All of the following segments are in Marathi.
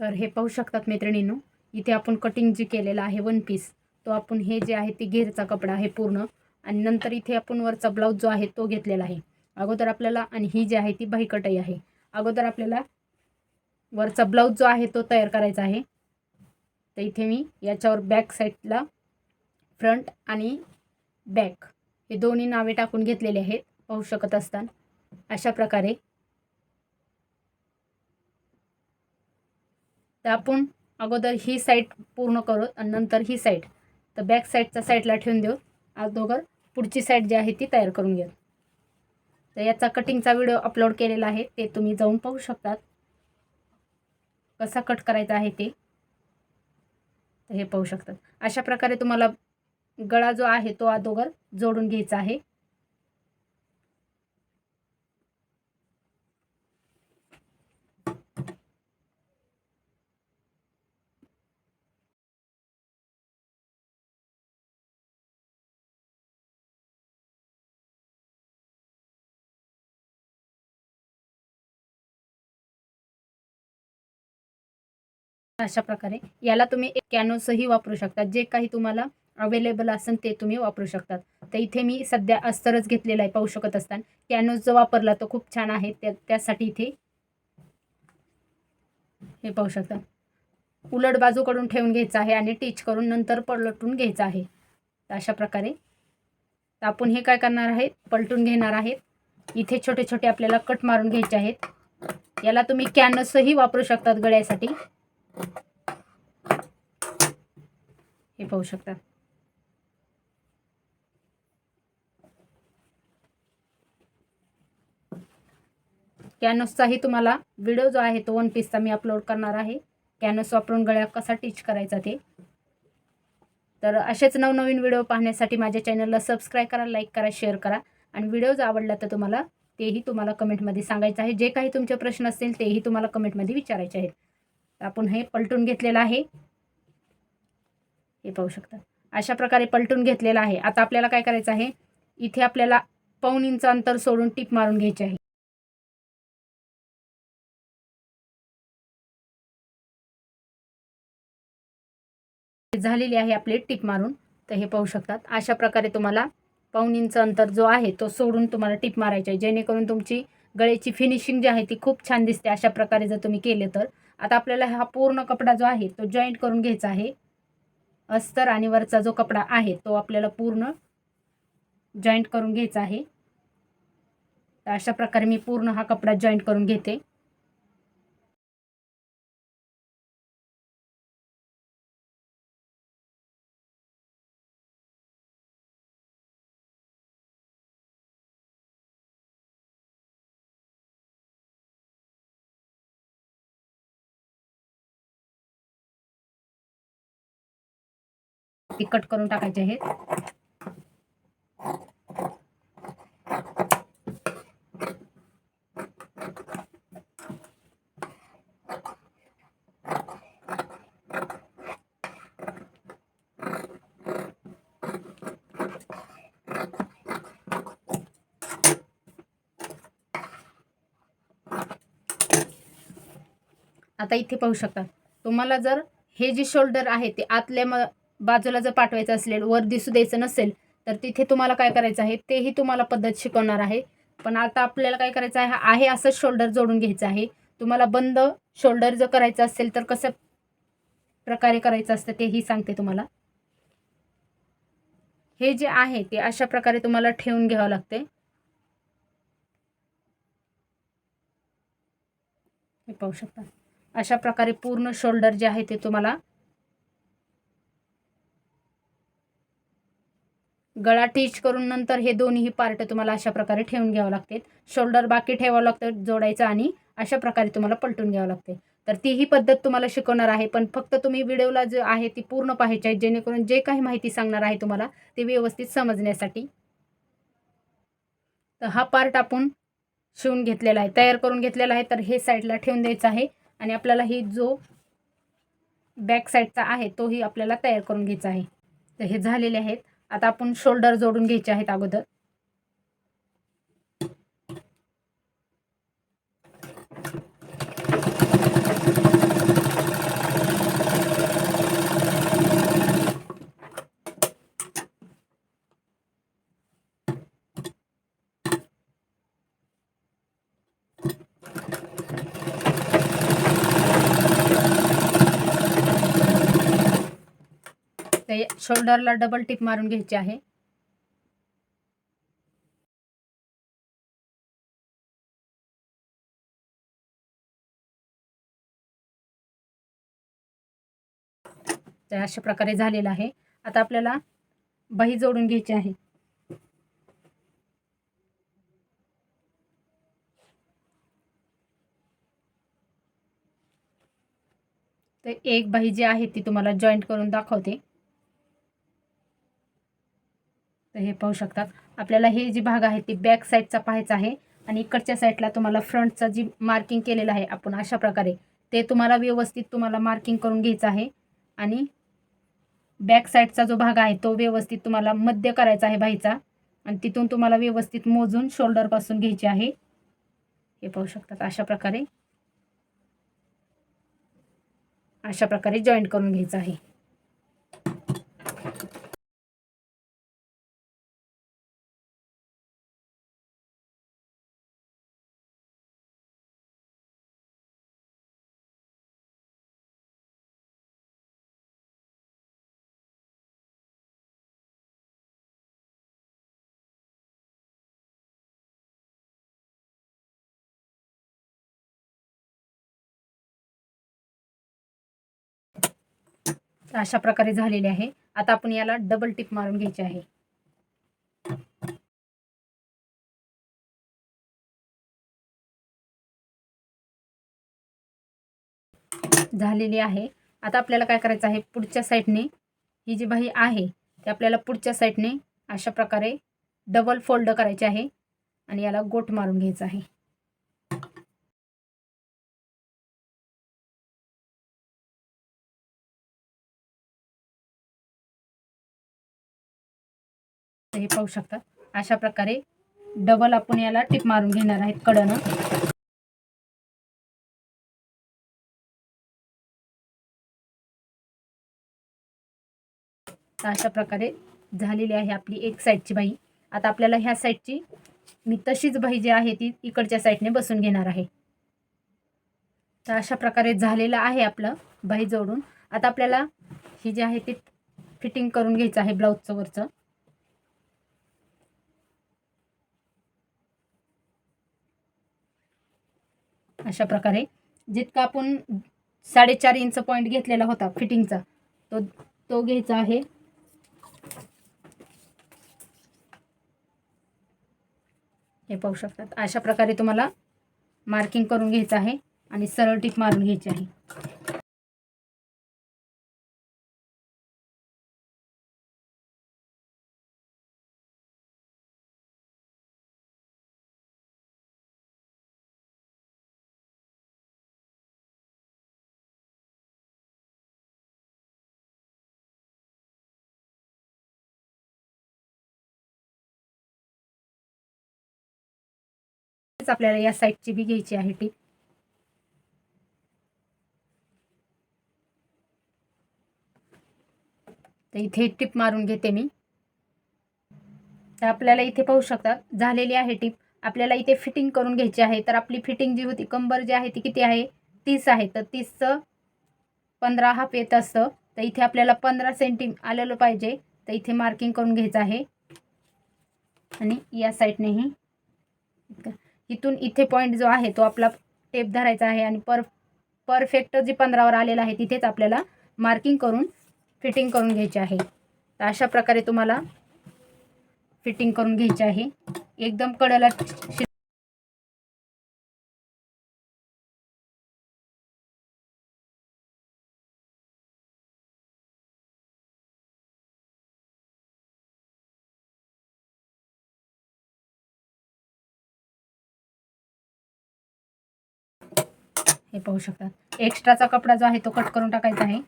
तर हे पाहू शकतात मैत्रिणींनो इथे आपण कटिंग जे केलेलं आहे वन पीस तो आपण हे जे आहे ते घेरचा कपडा आहे पूर्ण. आणि नंतर इथे आपण वरचा ब्लाऊज जो आहे तो घेतलेला आहे. अगोदर आपल्याला आणि ही जी आहे ती बाहीकटाई आहे. अगोदर आपल्याला वरचा ब्लाऊज जो आहे तो तयार करायचा आहे. तर इथे मी याच्यावर बॅक साईडला फ्रंट आणि बॅक हे दोन्ही नावे टाकून घेतलेले आहेत. पाहू शकत असताना. अशा प्रकारे तर आपण अगोदर ही साईड पूर्ण करू आणि नंतर ही साईड तर बॅक साईडच्या साईडला ठेवून देऊ. अगोदर पुढची साईड जी आहे ती तयार करून घेऊ. तर याचा कटिंगचा व्हिडिओ अपलोड केलेला आहे. ते तुम्ही जाऊन पाहू शकतात. कसा कट करायचा आहे ते. हे पाहू शकतात. अशा प्रकारे तुम्हाला गळा जो आहे तो अगोदर जोडून घ्यायचा आहे. अशा प्रकारे. याला तुम्ही एक कॅनोसही वापरू शकता. जे काही तुम्हाला अवेलेबल असेल ते तुम्ही वापरू शकतात. तर इथे मी सध्या अस्तरच घेतलेला आहे पाहू शकत असताना. कॅनोस जो वापरला तो खूप छान आहे. त्या त्यासाठी इथे हे पाहू शकता. उलट बाजूकडून ठेवून घ्यायचं आहे आणि टीच करून नंतर पलटून घ्यायचं आहे. अशा प्रकारे. तर आपण हे काय करणार आहे पलटून घेणार आहेत. इथे छोटे छोटे आपल्याला कट मारून घ्यायचे आहेत. याला तुम्ही कॅनसही वापरू शकतात गळ्यासाठी. हे पाहू शकता. कॅनसचाही तुम्हाला व्हिडिओ जो आहे तो वन पीसचा मी अपलोड करणार आहे. कॅनस वापरून गळ्या कसा टीच करायचा ते. तर असेच नवनवीन व्हिडिओ पाहण्यासाठी माझ्या चॅनलला सबस्क्राईब करा लाईक करा शेअर करा. आणि व्हिडिओ जर आवडला तर तुम्हाला तेही तुम्हाला कमेंटमध्ये सांगायचं आहे. जे काही तुमचे प्रश्न असतील तेही तुम्हाला कमेंटमध्ये विचारायचे आहेत. आपण हे पलटून घेतलेलं आहे. हे पाहू शकता. अशा प्रकारे पलटून घेतलेलं आहे. आता आपल्याला काय करायचं आहे? इथे आपल्याला पाऊन इंच अंतर सोडून टीप मारून घ्यायची आहे. झालेली आहे आपली टीप मारून. तर हे पाहू शकतात. अशा प्रकारे तुम्हाला पाऊन इंच अंतर जो आहे तो सोडून तुम्हाला टीप मारायची आहे. जेणेकरून तुमची गळ्याची फिनिशिंग जी आहे ती खूप छान दिसते. अशा प्रकारे जर तुम्ही केले तर. आता आपल्याला हा पूर्ण कपडा जो आहे तो जॉईंट करून घ्यायचा आहे. अस्तर आणि वरचा जो कपडा आहे तो आपल्याला पूर्ण जॉईंट करून घ्यायचा आहे. तर अशा प्रकारे मी पूर्ण हा कपडा जॉईंट करून घेते. ते कट करून टाकायचे आहेत आता इथे पाहू शकता. तुम्हाला जर हे जे शोल्डर आहे ते आतल्या म बाजूला जर पाठवायचं असेल वर दिसू द्यायचं नसेल तर तिथे तुम्हाला काय करायचं आहे? तेही तुम्हाला पद्धत शिकवणार आहे. पण आता आपल्याला काय करायचं आहे? आहे असंच शोल्डर जोडून घ्यायचं आहे. तुम्हाला बंद शोल्डर जर करायचं असेल तर कसं प्रकारे करायचं असतं तेही सांगते तुम्हाला. हे जे आहे ते अशा प्रकारे तुम्हाला ठेवून घ्यावं लागते. हे पाहू शकता. अशा प्रकारे पूर्ण शोल्डर जे आहे ते तुम्हाला गळा टीच करून नंतर हे दोन्ही पार्ट तुम्हाला अशा प्रकारे ठेवून घ्यावं लागते. शोल्डर बाकी ठेवावं लागतं जोडायचं आणि अशा प्रकारे तुम्हाला पलटून घ्यावं लागते. तर तीही पद्धत तुम्हाला शिकवणार आहे पण फक्त तुम्ही व्हिडिओला जे आहे ती पूर्ण पाहायची आहे जेणेकरून जे काही माहिती सांगणार आहे तुम्हाला ते व्यवस्थित समजण्यासाठी. तर हा पार्ट आपण शिवून घेतलेला आहे तयार करून घेतलेला आहे. तर हे साईडला ठेवून द्यायचं आहे आणि आपल्याला ही जो बॅक साईडचा आहे तोही आपल्याला तयार करून घ्यायचा आहे. तर हे झालेले आहेत. आता आपण शोल्डर जोडून घ्यायचे आहेत अगोदर. शोल्डरला डबल टिप मारून घ्यायची आहे. तर अशा प्रकारे झालेलं आहे. आता आपल्याला बाही जोडून घ्यायची आहे. तर एक बाही जी आहे ती तुम्हाला जॉईंट करून दाखवते. तर हे पाहू शकतात. आपल्याला हे जी भाग आहे ती बॅक साईडचा पाहायचा आहे आणि इकडच्या साईडला तुम्हाला फ्रंटचा जी मार्किंग केलेलं आहे आपण अशा प्रकारे ते तुम्हाला व्यवस्थित तुम्हाला मार्किंग करून घ्यायचं आहे. आणि बॅक साईडचा जो भाग आहे तो व्यवस्थित तुम्हाला मध्य करायचा आहे बाईचा. आणि तिथून तुम्हाला व्यवस्थित मोजून शोल्डरपासून घ्यायचे आहे. हे पाहू शकतात अशा प्रकारे अशा प्रकारे जॉईंट करून घ्यायचं आहे. तर अशा प्रकारे झालेले आहे. आता आपण याला डबल टिप मारून घ्यायची आहे. झालेली आहे. आता आपल्याला काय करायचं आहे? पुढच्या साईडने ही जी बाही आहे ती आपल्याला पुढच्या साईडने अशा प्रकारे डबल फोल्ड करायचे आहे. आणि याला गोट मारून घ्यायचं आहे. हे पाहू शकता. अशा प्रकारे डबल आपण याला टिप मारून घेणार आहेत कडनं. तर अशा प्रकारे झालेली आहे आपली एक साईडची बाई. आता आपल्याला ह्या साईडची मी तशीच बाई जी आहे ती इकडच्या साईडने बसून घेणार आहे. तर अशा प्रकारे झालेलं आहे आपलं बाई जोडून. आता आपल्याला ही जी आहे ती फिटिंग करून घ्यायचं आहे ब्लाऊजचं वरचं. अशा प्रकारे. जितका आपण साडेचार इंच पॉईंट घेतलेला होता फिटिंगचा तो तो घ्यायचा आहे. हे पाहू शकतात. अशा प्रकारे तुम्हाला मार्किंग करून घ्यायचं आहे आणि सरळ टीप मारून घ्यायची आहे. आपल्याला या साईडची बी घ्यायची आहे टीप. तर इथे टिप मारून घेते मी. तर आपल्याला इथे पाहू शकता झालेली आहे टिप. आपल्याला इथे फिटिंग करून घ्यायची आहे. तर आपली फिटिंग जी होती कंबर जी आहे ती किती आहे? तीस आहे. तर तीसचं पंधरा हाफ येत असतं. तर इथे आपल्याला पंधरा सेंटी आलेलं पाहिजे. तर इथे मार्किंग करून घ्यायचं आहे. आणि या साईडनेही. इथून इथे पॉईंट जो आहे तो आपला टेप धरायचा आहे आणि पर परफेक्ट जे पंधरावर आलेला आहे तिथेच आपल्याला मार्किंग करून फिटिंग करून घ्यायची आहे. तर अशा प्रकारे तुम्हाला फिटिंग करून घ्यायची आहे. एकदम कडेला हे पाहू शकतात. एक्स्ट्राचा कपडा जो आहे तो कट करून टाकायचा आहे.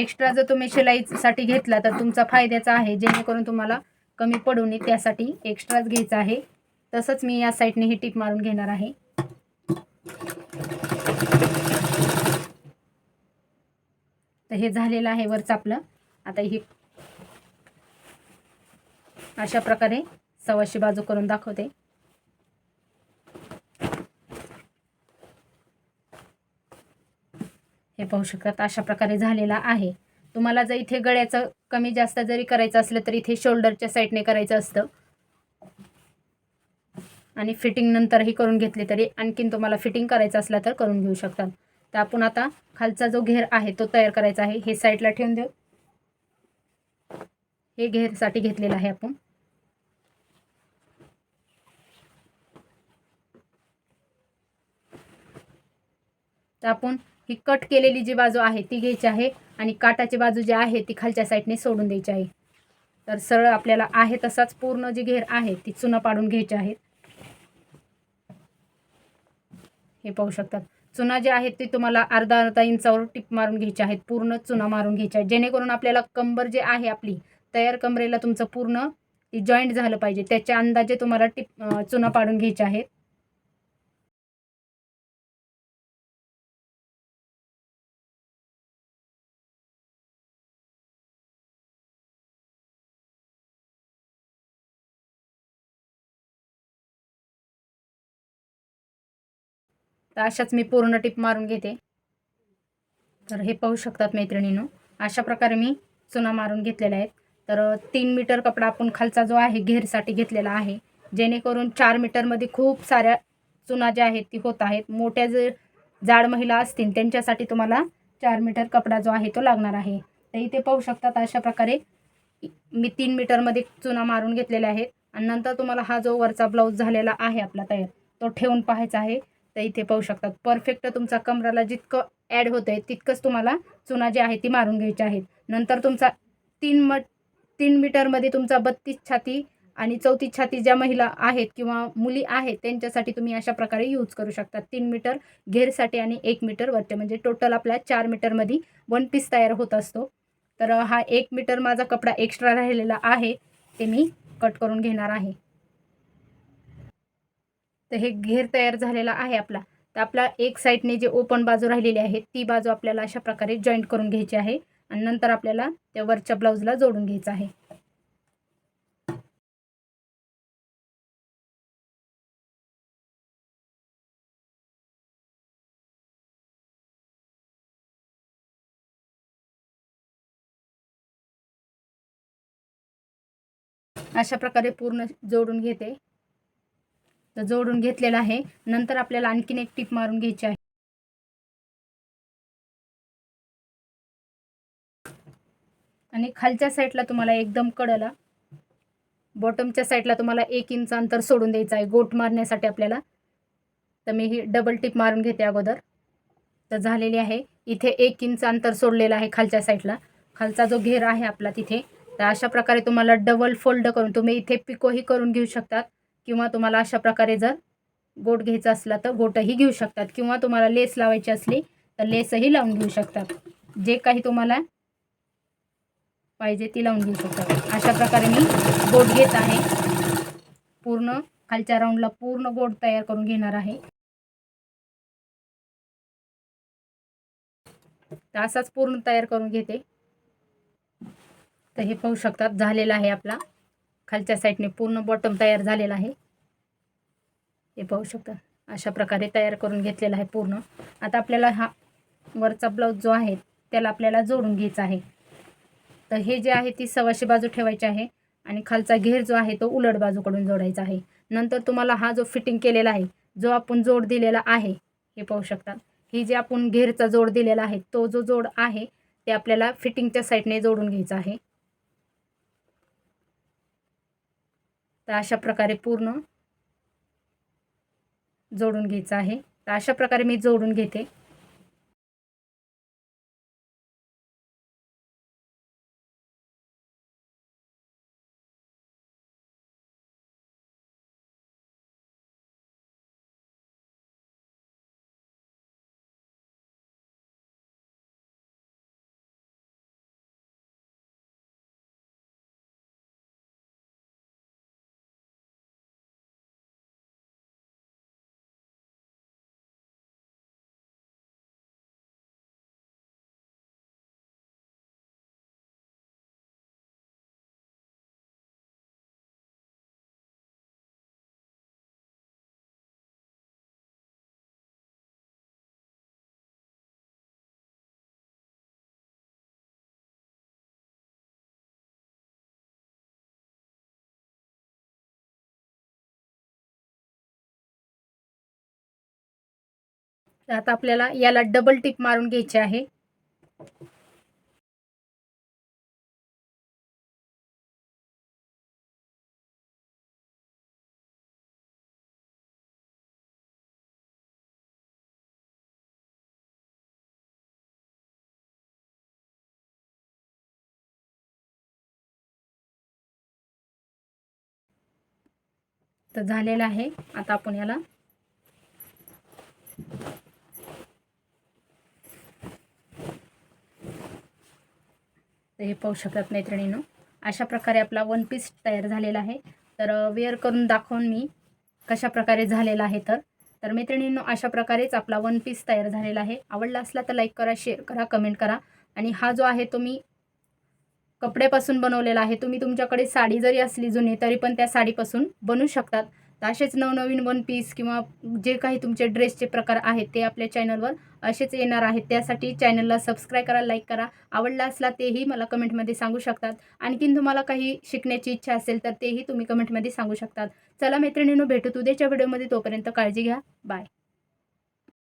एक्स्ट्रा जर तुम्ही शिलाईसाठी घेतला तर तुमचा फायद्याचा आहे. जेणेकरून तुम्हाला कमी पडू नये त्यासाठी एक्स्ट्राच घ्यायचा आहे. तसंच मी या साईडने ही टीप मारून घेणार आहे. तर हे झालेलं आहे वरचं आपलं. आता ही अशा प्रकारे सव्वाशे बाजू करून दाखवते. हे पाहू शकतात अशा प्रकारे झालेला आहे. तुम्हाला जर इथे गळ्याचं कमी जास्त जरी करायचं असलं तर इथे शोल्डरच्या साईडने करायचं असतं. आणि फिटिंग नंतरही करून घेतली तरी आणखीन तुम्हाला फिटिंग करायचं असलं तर करून घेऊ शकतात तर आपण आता खालचा जो घेर आहे तो तयार करायचा आहे. हे साईडला ठेवून देऊ. हे घेरसाठी घेतलेलं आहे आपण. तर आपण ही कट केलेली जी बाजू आहे ती घ्यायची आहे आणि काटाची बाजू जी आहे ती खालच्या साईडने सोडून द्यायची आहे. तर सरळ आपल्याला आहे तसाच पूर्ण जी घेर आहे ती चुना पाडून घ्यायची आहेत हे पाहू शकतात. चुना जे आहेत ते तुम्हाला अर्धा अर्धा इंचावर टिप मारून घ्यायचे आहेत पूर्ण चुना मारून घ्यायची आहे. जेणेकरून आपल्याला कंबर जे आहे आपली तयार कमरेला तुमचं पूर्ण ती जॉईंट झालं पाहिजे. त्याच्या अंदाजे तुम्हाला टिप चुना पाडून घ्यायचे आहेत. तर अशाच मी पूर्ण टिप मारून घेते. तर हे पाहू शकतात मैत्रिणीनं अशा प्रकारे मी चुना मारून घेतलेल्या आहेत. तर तीन मीटर कपडा आपण खालचा जो आहे घेरसाठी घेतलेला आहे. जेणेकरून चार मीटरमध्ये खूप साऱ्या चुना ज्या आहेत ती होत आहेत. मोठ्या जे जाड महिला असतील त्यांच्यासाठी तुम्हाला चार मीटर कपडा जो आहे तो लागणार आहे. तर इथे पाहू शकतात अशा प्रकारे मी तीन मीटरमध्ये चुना मारून घेतलेल्या आहेत. आणि नंतर तुम्हाला हा जो वरचा ब्लाऊज झालेला आहे आपला तयार तो ठेवून पाहायचा आहे. तर इथे पाहू शकतात. परफेक्ट तुमचा कमराला जितकं ॲड होतं आहे तितकंच तुम्हाला चुना जी आहे ती मारून घ्यायची आहेत नंतर तुमचा तीन मट तीन मीटरमध्ये तुमचा बत्तीस छाती आणि चौतीस छाती ज्या महिला आहेत किंवा मुली आहेत त्यांच्यासाठी तुम्ही अशा प्रकारे यूज करू शकता. तीन मीटर घेरसाठी आणि एक मीटर वरते. म्हणजे टोटल आपल्या चार मीटरमध्ये वन पीस तयार होत असतो. तर हा एक मीटर माझा कपडा एक्स्ट्रा राहिलेला आहे ते मी कट करून घेणार आहे. तर हे घेर तयार झालेला आहे आपला. तर आपला एक साईडने जे ओपन बाजू राहिलेली आहे ती बाजू आपल्याला अशा प्रकारे जॉईंट करून घ्यायची आहे. आणि नंतर आपल्याला त्या वरच्या ब्लाऊजला जोडून घ्यायचं आहे. अशा प्रकारे पूर्ण जोडून घेते. तर जोडून घेतलेला आहे. नंतर आपल्याला आणखीन एक टीप मारून घ्यायची आहे. आणि खालच्या साईडला तुम्हाला एकदम कडला बॉटमच्या साईडला तुम्हाला एक इंच अंतर सोडून द्यायचं आहे. गोट मारण्यासाठी आपल्याला. तर मी ही डबल टिप मारून घेते अगोदर. तर झालेली आहे. इथे एक इंच अंतर सोडलेलं आहे खालच्या साईडला. खालचा जो घेर आहे आपला तिथे. तर अशा प्रकारे तुम्हाला डबल फोल्ड करून तुम्ही इथे पिकोही करून घेऊ शकतात. किंवा तुम्हाला अशा प्रकारे जर गोट घ्यायचा असला तर गोटही घेऊ शकतात. किंवा तुम्हाला लेस लावायची असली तर लेसही लावून घेऊ शकतात. जे काही तुम्हाला पाहिजे ती लावून घेऊ शकतात. अशा प्रकारे मी गोट घेत आहे. पूर्ण खालच्या राऊंडला पूर्ण गोट तयार करून घेणार आहे. तर असाच पूर्ण तयार करून घेते. तर हे पाहू शकतात झालेला आहे आपला खालच्या साईडने पूर्ण बॉटम तयार झालेला आहे. हे पाहू शकता अशा प्रकारे तयार करून घेतलेला आहे पूर्ण. आता आपल्याला हा वरचा ब्लाऊज जो आहे त्याला आपल्याला जोडून घ्यायचा आहे. तर हे जे आहे ती सव्वाशे बाजू ठेवायची आहे आणि खालचा घेर जो आहे तो उलट बाजूकडून जोडायचा आहे. नंतर तुम्हाला हा जो फिटिंग केलेला आहे जो आपण जोड दिलेला आहे हे पाहू शकता. ही जे आपण घेरचा जोड दिलेला आहे तो जो जोड आहे ते आपल्याला फिटिंगच्या साईडने जोडून घ्यायचा आहे. तर अशा प्रकारे पूर्ण जोडून घ्यायचं आहे. तर अशा प्रकारे मी जोडून घेते. तर आता आपल्याला याला डबल टिप मारून घ्यायची आहे. तर झालेलं आहे. आता आपण याला तर हे पाहू शकतात मैत्रिणींनो. अशा प्रकारे आपला वन पीस तयार झालेला आहे. तर वेअर करून दाखवून मी कशा प्रकारे झालेला आहे तर. तर मैत्रिणींनो अशा प्रकारेच आपला वन पीस तयार झालेला आहे. आवडला असला तर लाईक करा शेअर करा कमेंट करा. आणि हा जो आहे तो मी कपड्यापासून बनवलेला आहे. तुम्ही तुमच्याकडे साडी जरी असली जुनी तरी पण त्या साडीपासून बनवू शकतात. तर असेच नवनवीन वन पीस किंवा जे काही तुमचे ड्रेसचे प्रकार आहेत ते आपल्या चॅनलवर असेच येणार आहेत. त्यासाठी चॅनलला सबस्क्राईब करा लाईक करा. आवडला असला तेही मला कमेंटमध्ये सांगू शकतात. आणखीन तुम्हाला काही शिकण्याची इच्छा असेल तर तेही तुम्ही कमेंटमध्ये सांगू शकतात. चला मैत्रिणींनो भेटू उद्याच्या व्हिडिओमध्ये. तोपर्यंत काळजी घ्या. बाय.